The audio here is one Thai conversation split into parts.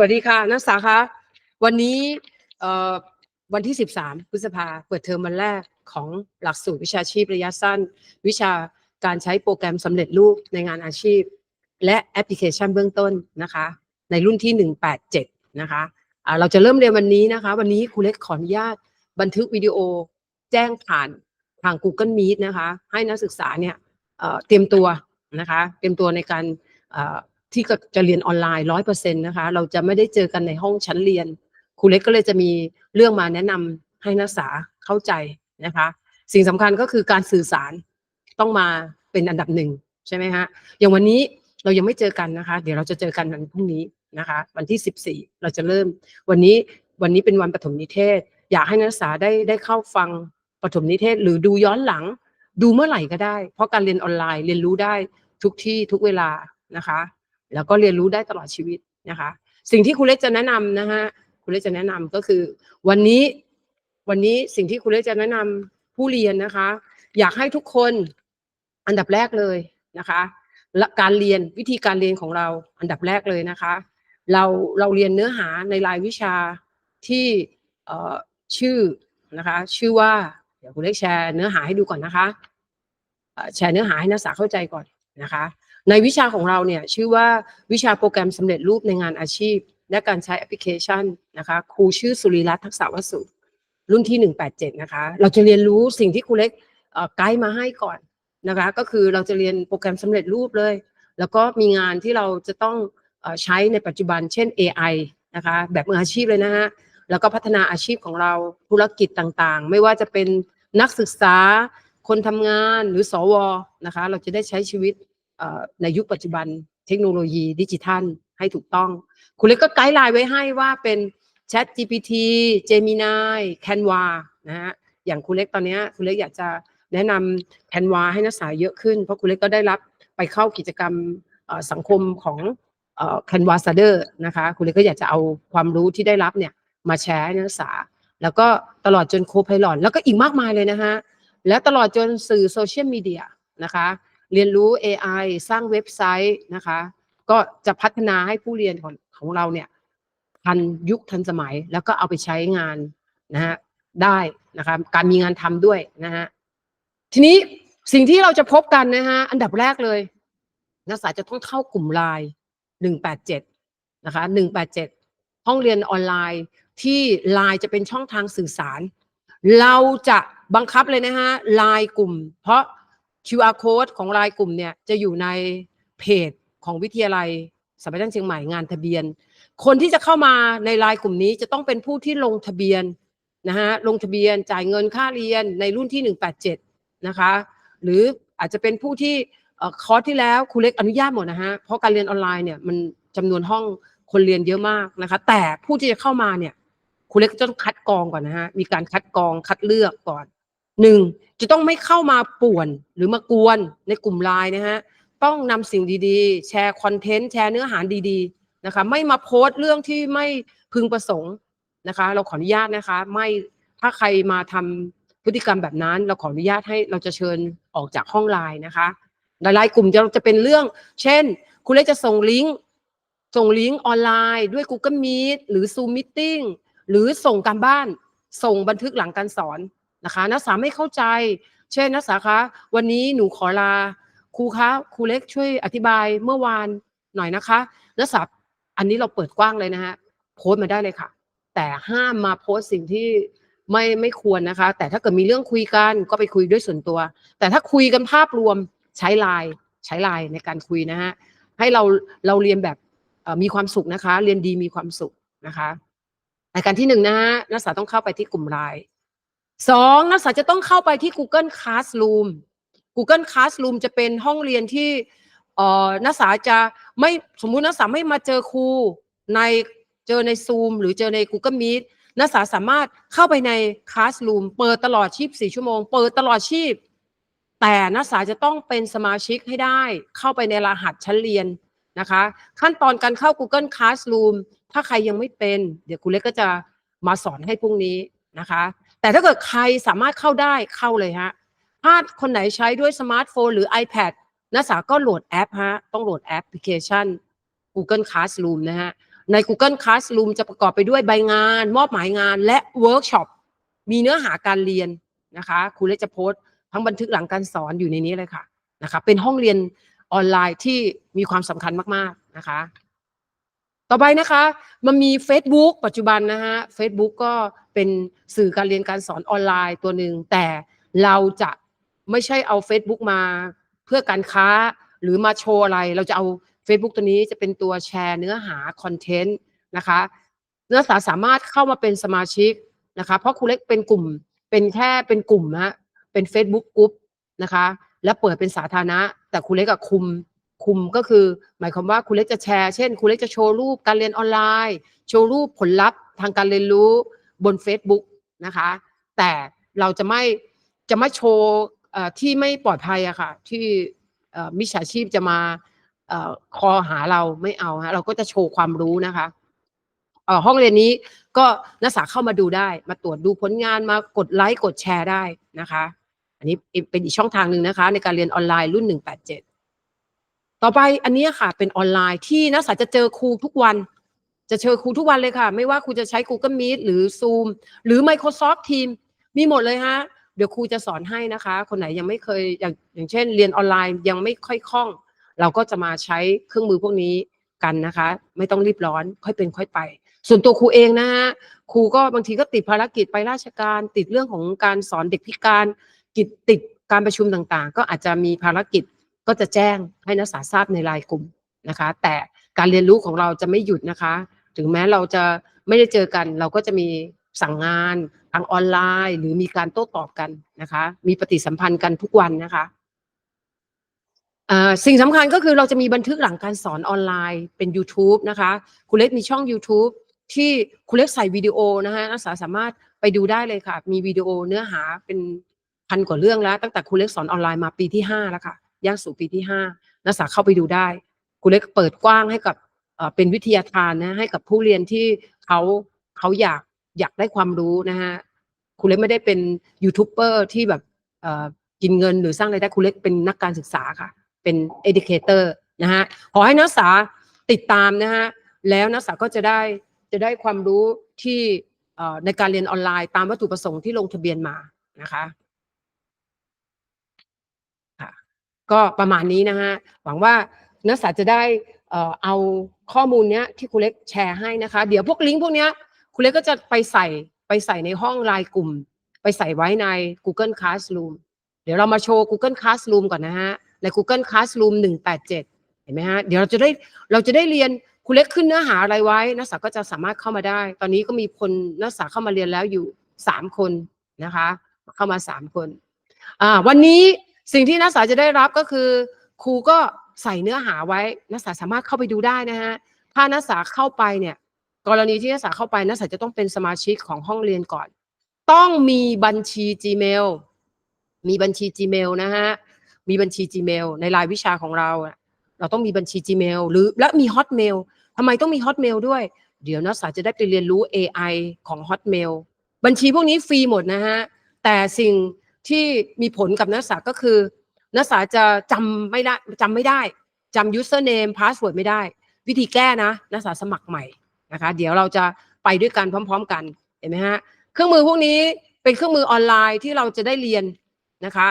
วัสดีค่ะ นักศึกษาคะวันนี้วันที่ 13 พฤษภาเปิดเทอมวันแรกของหลักสูตรวิชาชีพระยะสั้น วิชาการใช้โปรแกรมสำเร็จรูปในงานอาชีพ และแอปพลิเคชันเบื้องต้นนะคะ ในรุ่นที่ 187 นะคะอ่าเราจะเริ่มเรียนวันนี้นะคะ วันนี้ครูเล็กขออนุญาตบันทึกวิดีโอแจ้งผ่านทาง Google Meet นะคะ ให้นักศึกษาเนี่ยเตรียมตัวนะคะ เตรียมตัวในการ ที่ก็จะเรียนออนไลน์ร้อยเปอร์เซ็นต์นะคะ เราจะไม่ได้เจอกันในห้องชั้นเรียนครูเล็กก็เลยจะมีเรื่องมาแนะนำให้นักศึกษาเข้าใจนะคะ สิ่งสำคัญก็คือการสื่อสารต้องมาเป็นอันดับหนึ่งใช่ไหมฮะอย่างวันนี้เรายังไม่เจอกันนะคะ เดี๋ยวเราจะเจอกันวันพรุ่งนี้นะคะ วันที่สิบสี่เราจะเริ่ม วันนี้วันนี้เป็นวันปฐมนิเทศ อยากให้นักศึกษาได้ได้เข้าฟังปฐมนิเทศ หรือดูย้อนหลัง ดูเมื่อไหร่ก็ได้ เพราะการเรียนออนไลน์เรียนรู้ได้ทุกที่ทุกเวลานะคะ แล้วก็เรียนรู้ได้ตลอดชีวิตนะคะ สิ่งที่ครูเล็กจะแนะนำนะฮะครูเล็กจะแนะนำก็คือ วันนี้วันนี้สิ่งที่ครูเล็กจะแนะนำผู้เรียนนะคะ อยากให้ทุกคนอันดับแรกเลยนะคะและการเรียนวิธีการเรียนของเราอันดับแรกเลยนะคะ เราเราเรียนเนื้อหาในรายวิชาที่เอ่อชื่อนะคะ ชื่อว่าเดี๋ยวครูเล็กแชร์เนื้อหาให้ดูก่อนนะคะเอ่อแชร์เนื้อหาให้นักศึกษาเข้าใจก่อนนะคะ ในวิชาของเราเนี่ยชื่อว่าวิชาโปรแกรมสำเร็จรูปในงานอาชีพ และการใช้แอปพลิเคชันนะคะครูชื่อสุริรัตน์ทักษะวสุรุ่นที่ 187 นะคะ เราจะเรียนรู้สิ่งที่ครูเล็กไกด์มาให้ก่อนนะคะ ก็คือเราจะเรียนโปรแกรมสำเร็จรูปเลย แล้วก็มีงานที่เราจะต้องอใช้ในปัจจุบันเช่น AI นะคะแบบมืออาชีพเลยนะฮะแล้วก็พัฒนาอาชีพของเราธุรกิจต่างๆ ไม่ว่าจะเป็นนักศึกษาคนทำงานหรือสวนะคะ เราจะได้ใช้ชีวิต ในยุคปัจจุบันเทคโนโลยีดิจิทัลให้ถูกต้อง คุณเล็กก็ไกด์ไลน์ไว้ให้ว่าเป็น Chat GPT Gemini Canva นะฮะอย่างคุณเล็กตอนนี้คุณเล็กอยากจะแนะนำ Canva ให้นักศึกษาเยอะขึ้น เพราะคุณเล็กก็ได้รับไปเข้ากิจกรรมสังคมของ Canva s a d e r นะคะคุณเล็กก็อยากจะเอาความรู้ที่ได้รับเนี่ยมาแชร์ให้นักศึกษา แล้วก็ตลอดจนโค p i l o t แล้วก็อีกมากมายเลยนะฮะและตลอดจนสื่อโซเชียลมีเดียนะคะ เรียนรู้ AI สร้างเว็บไซต์นะคะ ก็จะพัฒนาให้ผู้เรียนของของเราเนี่ยทันยุคทันสมัยแล้วก็เอาไปใช้งานนะฮะได้นะคะการมีงานทำด้วยนะฮะทีนี้สิ่งที่เราจะพบกันนะฮะอันดับแรกเลย นักศึกษาจะต้องเข้ากลุ่มไลน์หนึ่งแปดเจ็ดนะคะหนึ่งแปดเจ็ดห้องเรียนออนไลน์ที่ไลน์จะเป็นช่องทางสื่อสาร เราจะบังคับเลยนะฮะไลน์กลุ่ม เพราะ QR code ของรายกลุ่มเนี่ยจะอยู่ในเพจของวิทยาลัยสมัยตั้งเชียงใหม่งานทะเบียน คนที่จะเข้ามาในรายกลุ่มนี้จะต้องเป็นผู้ที่ลงทะเบียนนะฮะลงทะเบียนจ่ายเงินค่าเรียนในรุ่นที่ 187 นะคะ หรืออาจจะเป็นผู้ที่คอร์สที่แล้วครูเล็กอนุญาตหมดนะฮะเพราะการเรียนออนไลน์เนี่ยมันจำนวนห้องคนเรียนเยอะมากนะคะ แต่ผู้ที่จะเข้ามาเนี่ยครูเล็กจะต้องคัดกรองก่อนนะฮะมีการคัดกรองคัดเลือกก่อนหนึ่ง จะต้องไม่เข้ามาป่วนหรือมากวนในกลุ่มไลน์นะฮะต้องนำสิ่งดีๆ แชร์คอนเทนต์แชร์เนื้อหาดีๆนะคะไม่มาโพสต์เรื่องที่ไม่พึงประสงค์นะคะ เราขออนุญาตนะคะ ไม่ถ้าใครมาทำพฤติกรรมแบบนั้น เราขออนุญาตให้เราจะเชิญออกจากห้องไลน์นะคะหลายๆกลุ่มจะจะเป็นเรื่อง เช่น คุณเล็กจะส่งลิงก์ส่งลิงก์ออนไลน์ด้วย Google Meet หรือ Zoom Meeting หรือส่งการบ้าน ส่งบันทึกหลังการสอน นะคะนักศึกษาไม่เข้าใจ เช่นนักศึกษาคะวันนี้หนูขอลาครูคะครูเล็กช่วยอธิบายเมื่อวานหน่อยนะคะนักศึกษาอันนี้เราเปิดกว้างเลยนะฮะโพสต์มาได้เลยค่ะ แต่ห้ามมาโพสต์สิ่งที่ไม่ไม่ควรนะคะ แต่ถ้าเกิดมีเรื่องคุยกันก็ไปคุยด้วยส่วนตัว แต่ถ้าคุยกันภาพรวมใช้ไลน์ใช้ไลน์ในการคุยนะฮะให้เราเราเรียนแบบมีความสุขนะคะ เรียนดีมีความสุขนะคะรายการที่หนึ่งนะฮะนักศึกษาต้องเข้าไปที่กลุ่มไลน์ สองนักศึกษาจะต้องเข้าไปที่ Google Classroom Google Classroom จะเป็นห้องเรียนที่เอ่อนักศึกษาจะไม่สมมุตินักศึกษาไม่มาเจอครูในเจอใน Zoom หรือเจอใน Google Meet นักศึกษาสามารถเข้าไปใน Classroom เปิดตลอดชีพ4ชั่วโมง เปิดตลอดชีพ แต่นักศึกษาจะต้องเป็นสมาชิกให้ได้ เข้าไปในรหัสชั้นเรียนนะคะ ขั้นตอนการเข้า Google Classroom ถ้าใครยังไม่เป็น เดี๋ยวครูเล็กก็จะมาสอนให้พรุ่งนี้นะคะ แต่ถ้าเกิดใครสามารถเข้าได้เข้าเลยฮะถ้าคนไหนใช้ด้วยสมาร์ทโฟนหรือ iPad นักศึกษาก็โหลดแอปฮะต้องโหลดแอปพลิเคชัน Google Classroom นะฮะใน Google Classroom จะประกอบไปด้วยใบงาน มอบหมายงานและเวิร์กช็อปมีเนื้อหาการเรียนนะคะครูเลจะโพสทั้งบันทึกหลังการสอนอยู่ในนี้เลยค่ะนะคะเป็นห้องเรียนออนไลน์ที่มีความสำคัญมากๆนะคะ ต่อไปนะคะ มันมี Facebook ปัจจุบันนะฮะ Facebook ก็ เป็นสื่อการเรียนการสอนออนไลน์ตัวหนึ่งแต่เราจะไม่ใช่เอา Facebook มาเพื่อการค้าหรือมาโชว์อะไร เราจะเอา Facebook ตัวนี้จะเป็นตัวแชร์เนื้อหาคอนเทนต์นะคะนักศึกษาสามารถเข้ามาเป็นสมาชิกนะคะ เพราะครูเล็กเป็นกลุ่มเป็นแค่เป็นกลุ่มนะเป็น Facebook กลุ่มนะคะ และเปิดเป็นสาธารณะ แต่ครูเล็กอะคุมคุมก็คือ หมายความว่าครูเล็กจะแชร์เช่นครูเล็กจะโชว์รูปการเรียนออนไลน์ โชว์รูปผลลัพธ์ทางการเรียนรู้ บน Facebook นะคะ แต่เราจะไม่จะไม่โชว์ที่ไม่ปลอดภัยอะค่ะ ที่มิจฉาชีพจะมาอคอหาเราไม่เอาฮะเราก็จะโชว์ความรู้นะคะห้องเรียนนี้ก็นักศึกษาเข้ามาดูได้ มาตรวจดูผลงานมากดไลค์กดแชร์ได้นะคะ อันนี้เป็นอีกช่องทางหนึ่งนะคะ ในการเรียนออนไลน์รุ่น 187 ต่อไปอันนี้ค่ะ เป็นออนไลน์ที่นักศึกษาจะเจอครูทุกวัน จะเจอครูทุกวันเลยค่ะ ไม่ว่าครูจะใช้ Google Meet หรือ Zoom หรือ Microsoft Teams มีหมดเลยฮะ เดี๋ยวครูจะสอนให้นะคะ คนไหนยังไม่เคยอย่างอย่างเช่น เรียนออนไลน์ยังไม่ค่อยคล่อง เราก็จะมาใช้เครื่องมือพวกนี้กันนะคะ ไม่ต้องรีบร้อนค่อยเป็นค่อยไป ส่วนตัวครูเองนะฮะครูก็บางทีก็ติดภารกิจไปราชการ ติดเรื่องของการสอนเด็กพิการกิจติดการประชุมต่างๆ ก็อาจจะมีภารกิจก็จะแจ้งให้นักศึกษาทราบในไลน์กลุ่มนะคะ แต่การเรียนรู้ของเราจะไม่หยุดนะคะ ถึงแม้เราจะไม่ได้เจอกัน เราก็จะมีสั่งงานทางออนไลน์ หรือมีการโต้ตอบกันนะคะ มีปฏิสัมพันธ์กันทุกวันนะคะสิ่งสำคัญก็คือเราจะมีบันทึกหลังการสอนออนไลน์เป็น YouTube นะคะครูเล็กมีช่อง YouTube ที่ครูเล็กใส่วิดีโอนะคะนักศึกษาสามารถไปดูได้เลยค่ะ มีวิดีโอเนื้อหาเป็นพันกว่าเรื่องแล้ว ตั้งแต่ครูเล็กสอนออนไลน์มาปีที่ห้าแล้วค่ะย่างสู่ปีที่ห้านักศึกษาเข้าไปดูได้ครูเล็กเปิดกว้างให้กับ เป็นวิทยาทานนะให้กับผู้เรียนที่เขาเขาอยากอยากได้ความรู้นะฮะครูเล็กไม่ได้เป็นยูทูบเบอร์ที่แบบเออกินเงินหรือสร้างรายได้ครูเล็กเป็นนักการศึกษาค่ะ เป็น educator นะฮะขอให้นักศึกษาติดตามนะฮะแล้วนักศึกษาก็จะได้จะได้ความรู้ที่ในการเรียนออนไลน์ตามวัตถุประสงค์ที่ลงทะเบียนมานะคะค่ะก็ประมาณนี้นะฮะหวังว่านักศึกษาจะได้ เออเอาข้อมูลเนี้ยที่ครูเล็กแชร์ให้นะคะ เดี๋ยวพวกลิงก์พวกเนี้ยครูเล็กก็จะไปใส่ไปใส่ในห้องไลน์กลุ่ม ไปใส่ไว้ใน Google Classroom เดี๋ยวเรามาโชว์ Google Classroom ก่อนนะฮะ ใน Google Classroom 187 เห็นไหมฮะ เดี๋ยวเราจะได้เราจะได้เรียนครูเล็กขึ้นเนื้อหาอะไรไว้ นักศึกษาก็จะสามารถเข้ามาได้ ตอนนี้ก็มีคนนักศึกษาเข้ามาเรียนแล้วอยู่ 3 คนนะคะ เข้ามา 3 คน อ่า วันนี้สิ่งที่นักศึกษาจะได้รับก็คือครูก็ ใส่เนื้อหาไว้นักศึกษาสามารถเข้าไปดูได้นะฮะถ้านักศึกษาเข้าไปเนี่ยกรณีที่นักศึกษาเข้าไปนักศึกษาจะต้องเป็นสมาชิกของห้องเรียนก่อน ต้องมีบัญชี Gmail มีบัญชี Gmail นะฮะมีบัญชี Gmail ในรายวิชาของเราเราต้องมีบัญชี Gmail หรือและมี Hotmail ทำไมต้องมี Hotmail ด้วย เดี๋ยวนักศึกษาจะได้ไปเรียนรู้ AI ของ Hotmail บัญชีพวกนี้ฟรีหมดนะฮะแต่สิ่งที่มีผลกับนักศึกษาก็คือ นักศึกษาจะจำไม่ได้จำไม่ได้จำ username password ไม่ได้ วิธีแก้นะ นักศึกษาสมัครใหม่นะคะ เดี๋ยวเราจะไปด้วยกันพร้อม ๆ กันเห็นไหมฮะเครื่องมือพวกนี้เป็นเครื่องมือออนไลน์ที่เราจะได้เรียนนะคะ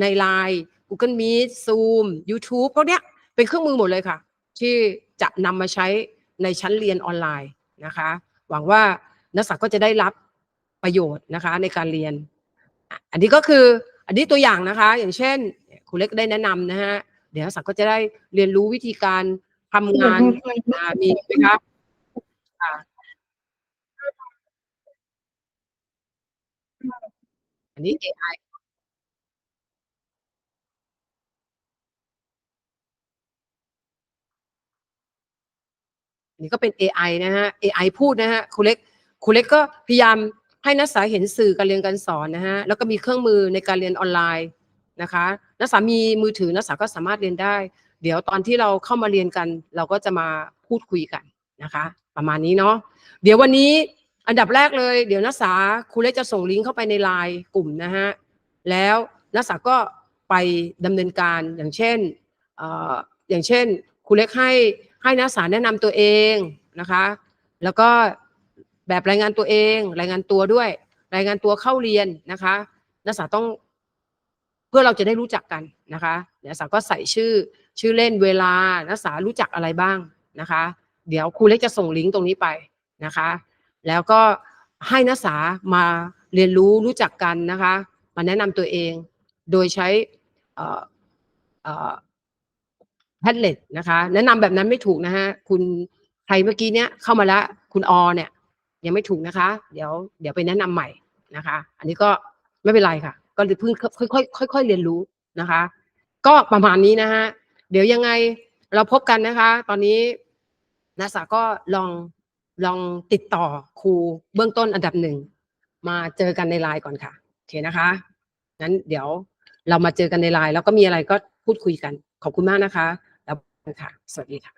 ใน Line Google Meet Zoom YouTube พวกเนี้ยเป็นเครื่องมือหมดเลยค่ะ ที่จะนำมาใช้ในชั้นเรียนออนไลน์นะคะ หวังว่านักศึกษาก็จะได้รับประโยชน์นะคะในการเรียน อันนี้ก็คืออันนี้ตัวอย่างนะคะ อย่างเช่น ครูเล็กได้แนะนำนะฮะเดี๋ยวนักศึกษาก็จะได้เรียนรู้วิธีการทำงานอ่ามีไหมคะอ่าอันนี้ AI อันนี้ก็เป็น AI นะฮะ AI พูดนะฮะครูเล็กครูเล็กก็พยายามให้นักศึกษาเห็นสื่อการเรียนการสอนนะฮะ แล้วก็มีเครื่องมือในการเรียนออนไลน์ นะคะนักศึกษามีมือถือนักศึกษาก็สามารถเรียนได้ เดี๋ยวตอนที่เราเข้ามาเรียนกัน เราก็จะมาพูดคุยกันนะคะ ประมาณนี้เนาะเดี๋ยววันนี้อันดับแรกเลย เดี๋ยวนักศึกษาครูเล็กจะส่งลิงก์เข้าไปในไลน์กลุ่มนะฮะแล้วนักศึกษาก็ไปดำเนินการอย่างเช่นออย่างเช่นครูเล็กให้ให้นักศึกษาแนะนำตัวเองนะคะ แล้วก็แบบรายงานตัวเอง รายงานตัวด้วย รายงานตัวเข้าเรียนนะคะ นักศึกษาต้อง พื่อเราจะได้รู้จักกันนะคะนักศึกษาก็ใส่ชื่อชื่อเล่นเวลานักศึกษารู้จักอะไรบ้างนะคะ เดี๋ยวครูเล็กจะส่งลิงก์ตรงนี้ไปนะคะ แล้วก็ให้นักศึกษามาเรียนรู้รู้จักกันนะคะมาแนะนำตัวเอง โดยใช้อ่อเอ่อแพทเล็ตนะคะ แนะนำแบบนั้นไม่ถูกนะฮะคุณใครเมื่อกี้เนี้ยเข้ามาแล้วคุณอเนี่ยยังไม่ถูกนะคะ เดี๋ยวเดี๋ยวไปแนะนำใหม่นะคะ อันนี้ก็ไม่เป็นไรค่ะ ก็เพิ่งค่อยๆค่อยๆเรียนรู้นะคะ ก็ประมาณนี้นะฮะเดี๋ยวยังไงเราพบกันนะคะ ตอนนี้นักศึกษาก็ลองลองติดต่อครูเบื้องต้นอันดับหนึ่งมาเจอกันในไลน์ก่อนค่ะโอเคนะคะงั้นเดี๋ยวเรามาเจอกันในไลน์แล้วก็มีอะไรก็พูดคุยกัน ขอบคุณมากนะคะ แล้วค่ะ สวัสดีค่ะ